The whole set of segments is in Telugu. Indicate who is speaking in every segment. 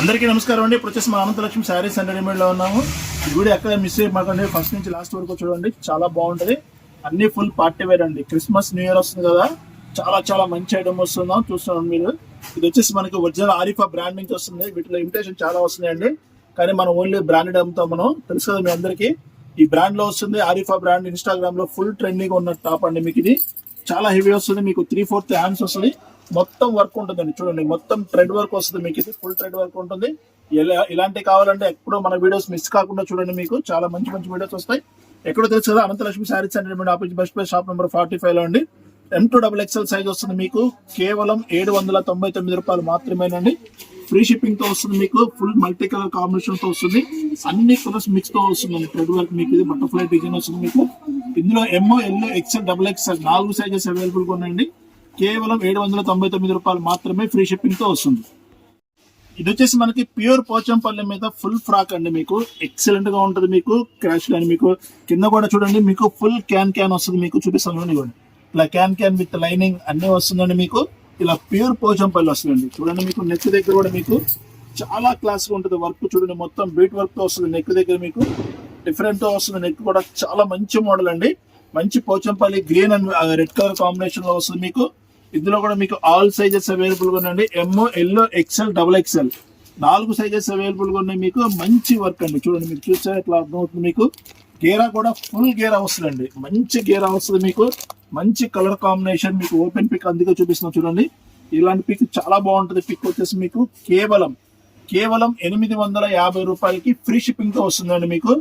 Speaker 1: అందరికీ నమస్కారం అండి. ఇప్పుడు వచ్చేసి మా అనంతలక్ష్మి శారీస్ అండ్ రెడీమేడ్లో ఉన్నాము. ఈ వీడియో ఎక్కడ మిస్ అయిపోకండి ఫస్ట్ నుంచి లాస్ట్ వరకు చూడండి. చాలా బాగుంటది. అన్ని ఫుల్ పార్టీ వేర్ అండి. క్రిస్మస్ న్యూ ఇయర్ వస్తుంది కదా. చాలా చాలా మంచి ఐటమ్ వస్తుందాం చూస్తున్నాం మీరు. ఇది వచ్చేసి మనకి ఒరిజినల్ ఆరిఫా బ్రాండ్ నుంచి వస్తుంది. వీటిలో ఇమిటేషన్ చాలా వస్తున్నాయండి. కానీ మనం ఓన్లీ బ్రాండెడ్ అమ్ముతాం మనం. తెలుసు కదా మీ అందరికీ. ఈ బ్రాండ్లో వస్తుంది ఆరిఫా బ్రాండ్ ఇన్స్టాగ్రామ్లో ఫుల్ ట్రెండింగ్ ఉన్న టాప్ అండి మీకు ఇది. చాలా హెవీ వస్తుంది మీకు త్రీ ఫోర్త్ హ్యాండ్స్ వస్తుంది. మొత్తం వర్క్ ఉంటుందండి చూడండి మొత్తం ట్రెడ్ వర్క్ వస్తుంది మీకు ఇది ఫుల్ ట్రెడ్ వర్క్ ఉంటుంది. ఎలా ఇలాంటివి కావాలంటే ఎప్పుడూ మన వీడియోస్ మిస్ కాకుండా చూడండి మీకు చాలా మంచి మంచి వీడియోస్ వస్తాయి. ఎక్కడో తెలుసు కదా Ananthalakshmi sarees and office bus place shop number forty ఫైవ్లో అండి. M two double XL size వస్తుంది మీకు. కేవలం ఏడు వందల తొంభై తొమ్మిది రూపాయలు మాత్రమేనండి. ఫ్రీ షిప్పింగ్తో వస్తుంది మీకు. ఫుల్ మల్టీ కలర్ కాంబినేషన్తో వస్తుంది. అన్ని కలర్స్ మిక్స్తో వస్తుందండి. ట్రెడ్ వర్క్ మీకు ఇది బటర్ఫ్లై డిజైన్ వస్తుంది మీకు. ఇందులో M O L XL double XL నాలుగు సైజెస్ అవైలబుల్గా ఉన్నాయండి. కేవలం ఏడు వందల తొంభై తొమ్మిది రూపాయలు మాత్రమే ఫ్రీ షిప్పింగ్తో వస్తుంది. ఇది వచ్చేసి మనకి ప్యూర్ పోచంపల్లి మీద ఫుల్ ఫ్రాక్ అండి మీకు. ఎక్సలెంట్గా ఉంటుంది మీకు. క్రాష్ కానీ మీకు. కింద కూడా చూడండి మీకు ఫుల్ క్యాన్ క్యాన్ వస్తుంది మీకు. చూపిస్తాను చూడండి కూడా ఇలా క్యాన్ క్యాన్ విత్ లైనింగ్ అన్నీ వస్తుందండి మీకు. ఇలా ప్యూర్ పోచంపల్లి వస్తుందండి. చూడండి మీకు నెక్ దగ్గర కూడా మీకు చాలా క్లాస్గా ఉంటుంది వర్క్ చూడండి మొత్తం బీట్ వర్క్తో వస్తుంది నెక్ దగ్గర మీకు. డిఫరెంట్ వస్తుంది నెక్ కూడా చాలా మంచి మోడల్ అండి. మంచి Pochampally green and red colour కాంబినేషన్లో వస్తుంది మీకు. ఇందులో కూడా మీకు ఆల్ సైజెస్ అవైలబుల్గా ఉన్నాయండి. M O L XL double XL నాలుగు సైజెస్ అవైలబుల్గా ఉన్నాయి మీకు. మంచి వర్క్ అండి. చూడండి మీరు చూస్తే ఇట్లా అర్థమవుతుంది మీకు. గేరా కూడా ఫుల్ గేర్ వస్తుందండి. మంచి గేర్ వస్తుంది మీకు. మంచి కలర్ కాంబినేషన్ మీకు ఓపెన్ పిక్ అందుకే చూపిస్తున్నాం చూడండి. ఇలాంటి పిక్ చాలా బాగుంటుంది. పిక్ వచ్చేసి మీకు కేవలం కేవలం ఎనిమిది వందల యాభై రూపాయలకి ఫ్రీ షిప్పింగ్తో వస్తుందండి మీకు.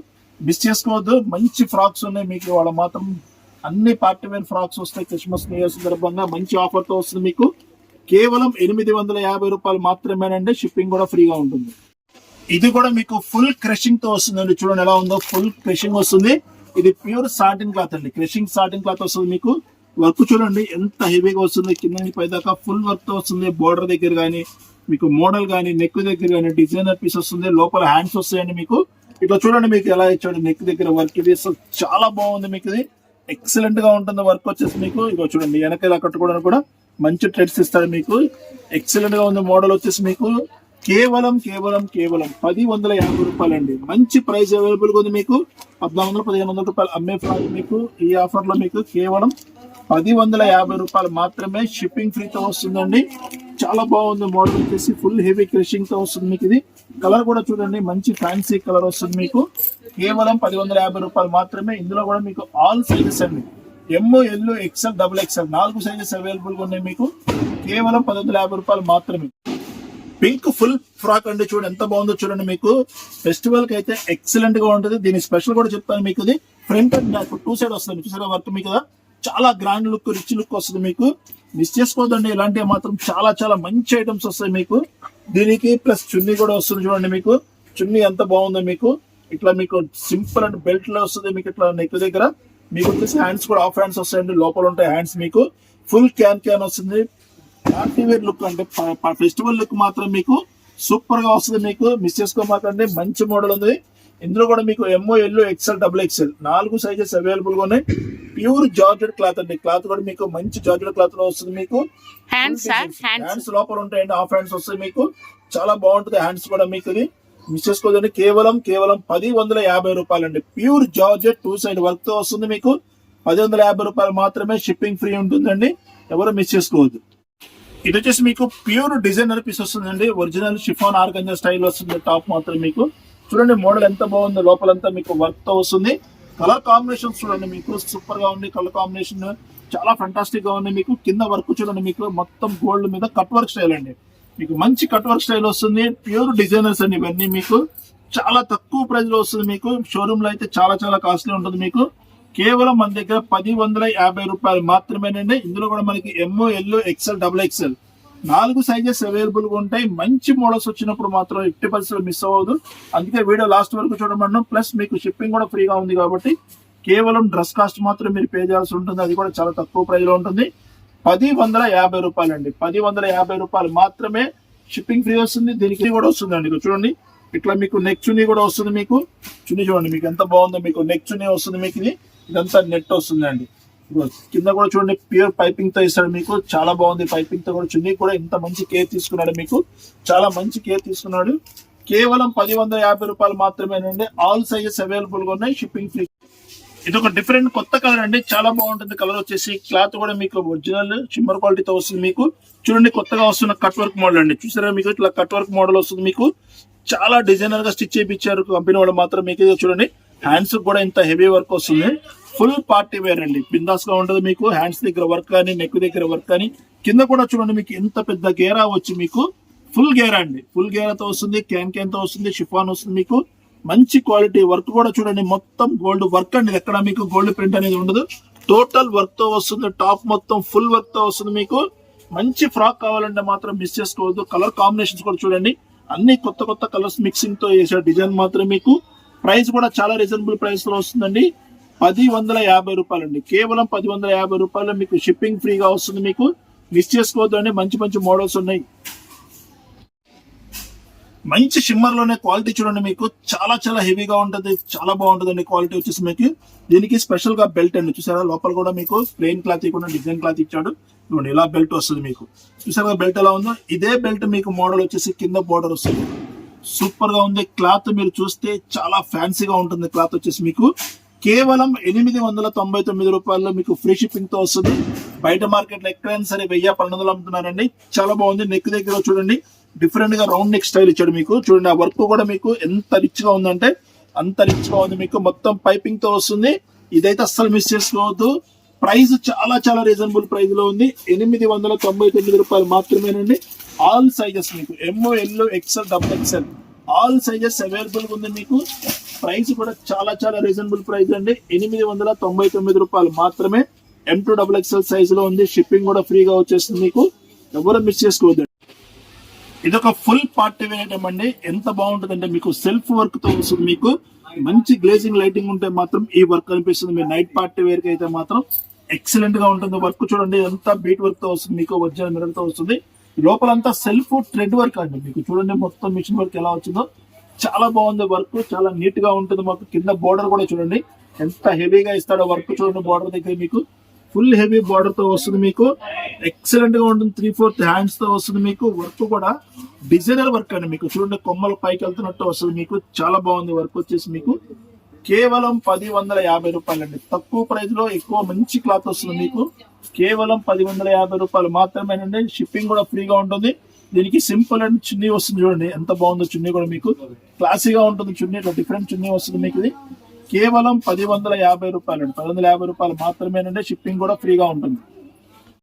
Speaker 1: మిస్ చేసుకోవద్దు. మంచి ఫ్రాక్స్ ఉన్నాయి మీకు. వాళ్ళ మాత్రం అన్ని పార్టీ వేర్ ఫ్రాక్స్ వస్తాయి. క్రిస్మస్ న్యూ ఇయర్ సందర్భంగా మంచి ఆఫర్తో వస్తుంది మీకు. కేవలం ఎనిమిది వందల యాభై రూపాయలు మాత్రమేనండి. షిప్పింగ్ కూడా ఫ్రీగా ఉంటుంది. ఇది కూడా మీకు ఫుల్ క్రషింగ్తో వస్తుందండి. చూడండి ఎలా ఉందో ఫుల్ క్రషింగ్ వస్తుంది. ఇది ప్యూర్ సాటిన్ క్లాత్ అండి. క్రషింగ్ సాటిన్ క్లాత్ వస్తుంది మీకు. వర్క్ చూడండి ఎంత హెవీగా వస్తుంది. కింద నుంచి పైదాకా ఫుల్ వర్క్తో వస్తుంది. బోర్డర్ దగ్గర కానీ మీకు మోడల్ కానీ నెక్ దగ్గర కానీ డిజైనర్ పీస్ వస్తుంది. లోపల హ్యాండ్స్ వస్తాయండి మీకు. ఇట్లా చూడండి మీకు ఎలా ఇచ్చాడు నెక్ దగ్గర వర్క్ ఇది అసలు చాలా బాగుంది మీకు ఇది. ఎక్సలెంట్గా ఉంటుంది వర్క్ వచ్చేసి మీకు. ఇక చూడండి వెనక ఇలా కట్టుకోవడానికి కూడా మంచి ట్రెడ్స్ ఇస్తాడు మీకు. ఎక్సలెంట్గా ఉంది మోడల్ వచ్చేసి మీకు. కేవలం కేవలం కేవలం పది వందల యాభై రూపాయలు అండి మంచి ప్రైస్ అవైలబుల్గా ఉంది మీకు పద్నాలుగు వందల పదిహేను వందల రూపాయలు అమ్మే ఫ్రాక్ మీకు ఈ ఆఫర్లో మీకు కేవలం పది వందల యాభై రూపాయలు మాత్రమే షిప్పింగ్ ఫ్రీతో వస్తుందండి చాలా బాగుంది మోడల్ వచ్చేసి ఫుల్ హెవీ క్రషింగ్తో వస్తుంది మీకు ఇది కలర్ కూడా చూడండి మంచి ఫ్యాన్సీ కలర్ వస్తుంది మీకు కేవలం పది వందల యాభై రూపాయలు మాత్రమే ఇందులో కూడా మీకు ఆల్ సైజెస్ అండి M L XL double XL నాలుగు సైజెస్ అవైలబుల్గా ఉన్నాయి మీకు కేవలం పది వందల యాభై రూపాయలు మాత్రమే పింక్ ఫుల్ ఫ్రాక్ అండి చూడండి ఎంత బాగుందో చూడండి మీకు. ఫెస్టివల్కి అయితే ఎక్సలెంట్గా ఉంటుంది. దీని స్పెషల్ కూడా చెప్తాను మీకు ఇది. Front and back two side వస్తుంది. చూసారా వర్క్ మీకు కదా? చాలా గ్రాండ్ లుక్ రిచ్ లుక్ వస్తుంది మీకు. మిస్ చేసుకోవద్దండి ఇలాంటివి మాత్రం చాలా చాలా మంచి ఐటమ్స్ వస్తాయి మీకు. దీనికి ప్లస్ చున్నీ కూడా వస్తుంది చూడండి మీకు. చున్నీ ఎంత బాగుందో మీకు. ఇట్లా మీకు సింపుల్ అండ్ బెల్ట్లో వస్తుంది మీకు ఇట్లా నెక్ దగ్గర. మీకు వచ్చేసి హ్యాండ్స్ కూడా ఆఫ్ హ్యాండ్స్ వస్తాయండి. లోపల ఉంటాయి హ్యాండ్స్ మీకు. ఫుల్ క్యాన్ క్యాన్ వస్తుంది. పార్టీ వేర్ లుక్ అంటే ఫెస్టివల్ లుక్ మాత్రం మీకు సూపర్గా వస్తుంది మీకు. మిస్ చేసుకోమాకండి. మంచి మోడల్ ఉంది. ఇందులో కూడా మీకు M O L XL double XL నాలుగు సైజెస్ అవైలబుల్గా ఉన్నాయి. ప్యూర్ జార్జెడ్ క్లాత్ అండి. క్లాత్ కూడా మీకు మంచి జార్జెడ్ క్లాత్లో వస్తుంది మీకు.
Speaker 2: హ్యాండ్స్ హ్యాండ్స్
Speaker 1: హ్యాండ్స్ లోపల ఉంటాయండి. హాఫ్ హ్యాండ్స్ వస్తాయి మీకు. చాలా బాగుంటుంది హ్యాండ్స్ కూడా మీకు ఇది. మిస్ చేసుకోదండి. కేవలం కేవలం పది వందల యాభై రూపాయలండి. ప్యూర్ జార్జెట్ టూ సైడ్ వర్క్తో వస్తుంది మీకు. పది వందల యాభై రూపాయలు మాత్రమే షిప్పింగ్ ఫ్రీ ఉంటుందండి. ఎవరు మిస్ చేసుకోవద్దు. ఇది వచ్చేసి మీకు ప్యూర్ డిజైనర్ పీస్ వస్తుందండి. ఒరిజినల్ షిఫాన్ ఆర్గంజా స్టైల్ వస్తుంది. టాప్ మాత్రం మీకు. చూడండి మోడల్ ఎంత బాగుందో లోపలంతా మీకు వర్క్తో వస్తుంది. కలర్ కాంబినేషన్ చూడండి మీకు. సూపర్గా ఉంది కలర్ కాంబినేషన్ చాలా ఫంటాస్టిక్గా ఉంది మీకు. కింద వర్క్ చూడండి మీకు. మొత్తం గోల్డ్ మీద కట్ వర్క్ స్టైల్ అండి. మీకు మంచి కట్ వర్క్ స్టైల్ వస్తుంది. ప్యూర్ డిజైనర్స్ అండి ఇవన్నీ మీకు. చాలా తక్కువ ప్రైస్లో వస్తుంది మీకు. షోరూమ్లో అయితే చాలా చాలా కాస్ట్లీ ఉంటుంది మీకు. కేవలం మన దగ్గర పది వందల యాభై రూపాయలు మాత్రమేనండి. ఇందులో కూడా మనకి M O L XL double XL నాలుగు సైజెస్ అవైలబుల్గా ఉంటాయి. మంచి మోడల్స్ వచ్చినప్పుడు మాత్రం ఎట్టి పరిస్థితులు మిస్ అవ్వదు. అందుకే వీడియో లాస్ట్ వరకు చూడమన్నాం ప్లస్ మీకు షిప్పింగ్ కూడా ఫ్రీగా ఉంది కాబట్టి కేవలం డ్రెస్ కాస్ట్ మాత్రం మీరు పే చేయాల్సి ఉంటుంది. అది కూడా చాలా తక్కువ ప్రైస్లో ఉంటుంది. పది వందల యాభై రూపాయలు అండి పది వందల యాభై రూపాయలు మాత్రమే షిప్పింగ్ ఫ్రీ వస్తుంది. దీనికి కూడా వస్తుందండి అండి. చూడండి. ఇట్లా మీకు నెక్ చున్నీ కూడా వస్తుంది మీకు. చున్నీ చూడండి. మీకు ఎంత బాగుందో మీకు నెక్ చున్నీ వస్తుంది మీకు ఇది. ఇదంతా నెట్ వస్తుందండి. కింద కూడా చూడండి ప్యూర్ పైపింగ్తో ఇస్తాడు మీకు. చాలా బాగుంది పైపింగ్తో కూడా. చున్నీ కూడా ఇంత మంచి కేర్ తీసుకున్నాడు మీకు. చాలా మంచి కేర్ తీసుకున్నాడు. కేవలం పది వందల యాభై రూపాయలు మాత్రమేనండి. ఆల్ సైజెస్ అవైలబుల్గా ఉన్నాయి. షిప్పింగ్ ఫ్రీ ఇది ఒక డిఫరెంట్ కొత్త కలర్ అండి. చాలా బాగుంటుంది. కలర్ వచ్చేసి క్లాత్ కూడా మీకు ఒరిజినల్ షిమ్మర్ క్వాలిటీతో వస్తుంది మీకు. చూడండి కొత్తగా వస్తున్న కట్ వర్క్ మోడల్ అండి. చూసారా మీకు? ఇట్లా కట్ వర్క్ మోడల్ వస్తుంది మీకు. చాలా డిజైనర్గా స్టిచ్ చేయించారు కంపెనీ వాళ్ళు మాత్రం మీకు చూడండి. హ్యాండ్స్ కూడా ఇంత హెవీ వర్క్ వస్తుంది. ఫుల్ పార్టీ వేర్ అండి. బిందాస్గా ఉంటుంది మీకు హ్యాండ్స్ దగ్గర వర్క్ కానీ నెక్ దగ్గర వర్క్ కానీ. కింద కూడా చూడండి మీకు ఎంత పెద్ద గేరా వచ్చి మీకు ఫుల్ గేరా అండి. ఫుల్ గేరాతో వస్తుంది క్యాన్ క్యాన్తో వస్తుంది షిఫాన్ వస్తుంది మీకు. మంచి క్వాలిటీ వర్క్ కూడా చూడండి. మొత్తం గోల్డ్ వర్క్ అండి. ఎక్కడ మీకు గోల్డ్ ప్రింట్ అనేది ఉండదు. టోటల్ వర్క్తో వస్తుంది టాప్ మొత్తం ఫుల్ వర్క్తో వస్తుంది మీకు. మంచి ఫ్రాక్ కావాలంటే మాత్రం మిస్ చేసుకోవద్దు. కలర్ కాంబినేషన్స్ కూడా చూడండి. అన్ని కొత్త కొత్త కలర్స్ మిక్సింగ్తో వేసే డిజైన్ మాత్రం మీకు. ప్రైస్ కూడా చాలా రీజనబుల్ ప్రైస్లో వస్తుందండి. పది వందల యాభై రూపాయలు అండి కేవలం పది వందల యాభై రూపాయలు మీకు షిప్పింగ్ ఫ్రీగా వస్తుంది మీకు. మిస్ చేసుకోవద్దు అండి మంచి మంచి మోడల్స్ ఉన్నాయి. మంచి షిమ్మర్లోనే క్వాలిటీ చూడండి మీకు. చాలా చాలా హెవీగా ఉంటుంది. చాలా బాగుంటుంది అండి క్వాలిటీ వచ్చేసి మీకు. దీనికి స్పెషల్గా బెల్ట్ అండి. చూసారా? లోపల కూడా మీకు ప్లెయిన్ క్లాత్ ఇవ్వకుండా డిజైన్ క్లాత్ ఇచ్చాడు. ఇలా బెల్ట్ వస్తుంది మీకు. చూసారా? బెల్ట్ ఎలా ఉందో? ఇదే బెల్ట్ మీకు మోడల్ వచ్చేసి కింద బోర్డర్ వస్తుంది. సూపర్గా ఉంది. క్లాత్ మీరు చూస్తే చాలా ఫ్యాన్సీగా ఉంటుంది క్లాత్ వచ్చేసి మీకు. కేవలం ఎనిమిది వందల తొంభై తొమ్మిది రూపాయల్లో మీకు ఫ్రీ షిప్పింగ్తో వస్తుంది. బయట మార్కెట్లో ఎక్కడైనా సరే వెయ్యి పన్నెండు వందలు అమ్ముతున్నారండి. చాలా బాగుంది. నెక్ దగ్గర చూడండి. డిఫరెంట్గా రౌండ్ నెక్ స్టైల్ ఇచ్చాడు మీకు. చూడండి ఆ వర్క్ కూడా మీకు ఎంత రిచ్గా ఉందంటే అంత రిచ్గా ఉంది మీకు. మొత్తం పైపింగ్తో వస్తుంది. ఇదైతే అస్సలు మిస్ చేసుకోవద్దు. ప్రైస్ చాలా చాలా రీజనబుల్ ప్రైస్లో ఉంది. ఎనిమిది వందల తొంభై తొమ్మిది రూపాయలు మాత్రమేనండి. ఆల్ సైజెస్ మీకు. M O L XL double XL all sizes available ఉంది మీకు. ప్రైస్ కూడా చాలా చాలా రీజనబుల్ ప్రైస్ అండి. ఎనిమిది వందల తొంభై తొమ్మిది రూపాయలు మాత్రమే ఎం టూ డబుల్ ఎక్సెల్ సైజ్లో ఉంది. షిప్పింగ్ కూడా ఫ్రీగా వచ్చేస్తుంది మీకు. ఎవరు మిస్ చేసుకోవద్దు. ఇది ఒక ఫుల్ పార్టీ వేర్ ఐటమ్ అండి. ఎంత బాగుంటుందంటే మీకు సెల్ఫ్ వర్క్తో వస్తుంది మీకు. మంచి గ్లేజింగ్ లైటింగ్ ఉంటే మాత్రం ఈ వర్క్ అనిపిస్తుంది మీరు నైట్ పార్టీ వేర్ అయితే మాత్రం ఎక్సలెంట్గా ఉంటుంది. వర్క్ చూడండి ఎంత బీట్ వర్క్తో వస్తుంది మీకు. ఒరిజినల్ మిరర్తో వస్తుంది. లోపలంతా సెల్ఫ్ థ్రెడ్ వర్క్ అండి. మీకు చూడండి మొత్తం మిషన్ వర్క్ ఎలా వచ్చిందో. చాలా బాగుంది వర్క్ చాలా నీట్గా ఉంటుంది మాకు. కింద బోర్డర్ కూడా చూడండి. ఎంత హెవీగా ఇస్తాడో వర్క్ చూడండి బోర్డర్ దగ్గర మీకు. ఫుల్ హెవీ బార్డర్తో వస్తుంది మీకు. ఎక్సలెంట్గా ఉంటుంది. త్రీ ఫోర్త్ హ్యాండ్స్తో వస్తుంది మీకు. వర్క్ కూడా డిజైనర్ వర్క్ అండి మీకు. చూడండి కొమ్మలు పైకి వెళ్తున్నట్టు వస్తుంది మీకు. చాలా బాగుంది వర్క్ వచ్చేసి మీకు. కేవలం పది వందల యాభై రూపాయలు అండి తక్కువ ప్రైస్లో ఎక్కువ మంచి క్లాత్ వస్తుంది మీకు. కేవలం పది వందల యాభై రూపాయలు మాత్రమేనండి. షిప్పింగ్ కూడా ఫ్రీగా ఉంటుంది. దీనికి సింపుల్ అండ్ చున్నీ వస్తుంది చూడండి. ఎంత బాగుందో చున్నీ కూడా మీకు. క్లాసీగా ఉంటుంది చున్నీ. ఇట్లా డిఫరెంట్ చున్నీ వస్తుంది మీకు ఇది. కేవలం పది వందల యాభై రూపాయలు అండి పది వందల యాభై రూపాయలు మాత్రమేనండి. షిప్పింగ్ కూడా ఫ్రీగా ఉంటుంది.